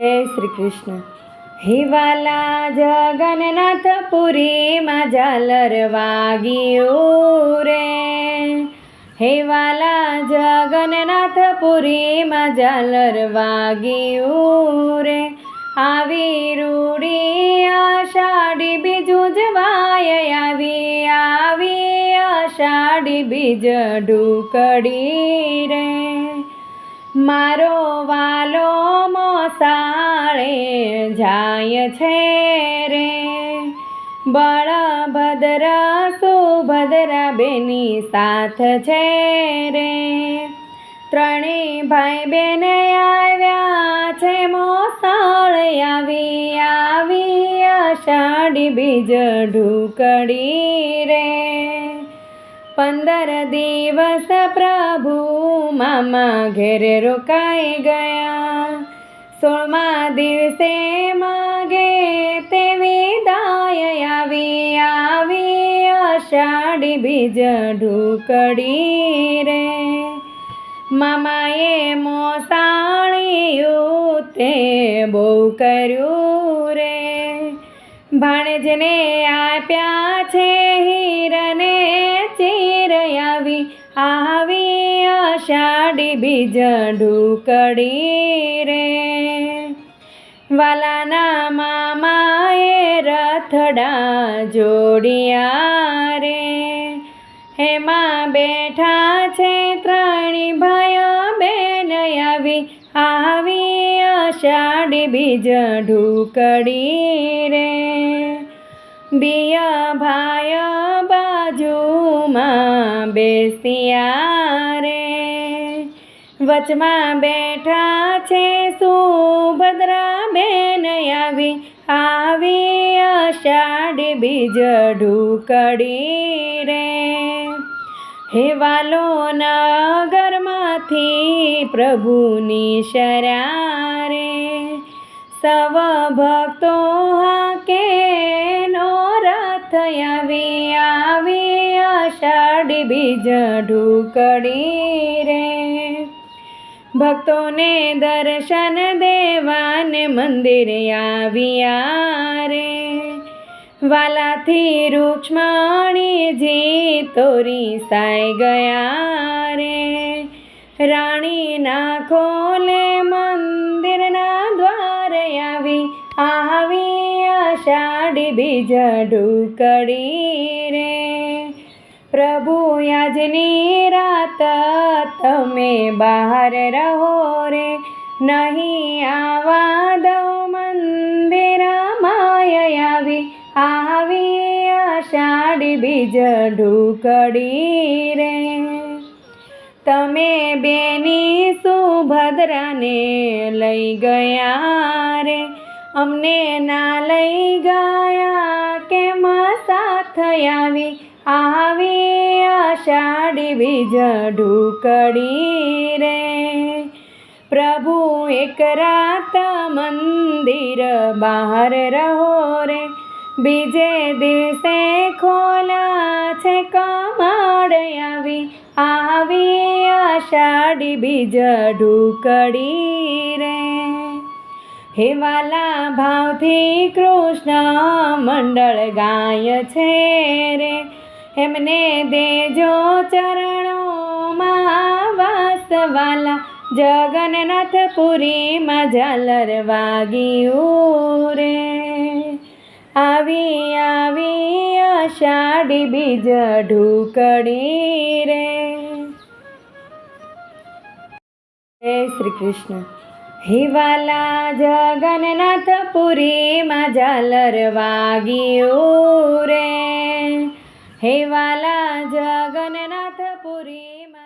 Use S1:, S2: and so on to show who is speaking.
S1: જય શ્રી કૃષ્ણ. હિવાલા જગન્નાથ પુરીમાં ઝાલર વાગ્યું રે. હેવાલા જગન્નાથ પુરીમાં ઝાલર વાગ્યું રે. આવી રૂડી આષાઢી બીજું જ વાય આવી આવી આષાઢી બીજ ઢુકડી રે. મારો વાલો મોસાળે જાય છે રે. બળભદ્ર સુભદ્ર બેની સાથ છે રે. ત્રણેય ભાઈ બેન આવ્યા છે, મોસાળ આવી આવી, અષાઢી બીજ ઢુકડી રે. પંદર દિવસ પ્રભુ મામા ઘેરે રોકાઈ ગયા. સોળમા દિવસે માગે તે વિદાય આવી આવી અષાઢી બીજ ઢુકડી રે. મામાએ મોસાળિયું તે બહુ કર્યું રે. ભાણેજને આપ્યા છે હીરને આવી આષાઢી બીજ ઢુકડી રે. વાલાના મામાએ રથડા જોડિયા રે. હેમાં બેઠા છે ત્રણી ભાઈ બેન આવી આવી આષાઢી બીજ ઢુકડી રે. દિયા ભાય બાજુમાં બેસિયા રે વચમાં બેઠા છે સુભદ્રા બેન આવી આવી અષાઢી બીજ ઢુકડી રે હેવાલો નગરમાંથી પ્રભુની શરારે, સવ ભક્તો હાકે નો રથ આવી આવી અષાઢી બીજ ઢુકડી રે. ભક્તોને દર્શન દેવાને મંદિરે આવ્યા રે. વાલાથી રૂક્ષ્મણીજી તોરી સાઈ ગયા રે. રાણીના ખોલે મંદિરના દ્વારે આવી આવી અષાઢી બીજ ઢુકડી રે. પ્રભુ યાજની રાત તમે બહાર રહો રે. નહીં આવા દઉં માયા આવી. આવી અષાઢી બીજ ઢુકડી રે. તમે બેની સુભદ્રાને લઈ ગયા રે. અમને ના લઈ ગયા, કેમ સાથ આવી? આવી આષાઢી બીજ ઢુકડી રે પ્રભુ એક રાત મંદિર બહાર રહો રે. બીજે દિવસે ખોલા છે કમાડ આવી. આવી આષાઢી બીજ ઢુકડી રે હેવાલા ભાવથી કૃષ્ણ મંડળ ગાય છે રે. એમને દેજો ચરણોમાં વાસવાલા. જગન્નાથ પુરીમાં ઝાલર વાગ્યું રે આવી આવી અષાઢી બીજ ઢુકડી રે. જય શ્રી કૃષ્ણ. હિવાલા જગન્નાથ પુરીમાં ઝાલર વાગ્યું રે હેવાલા જગન્નાથ પુરીમાં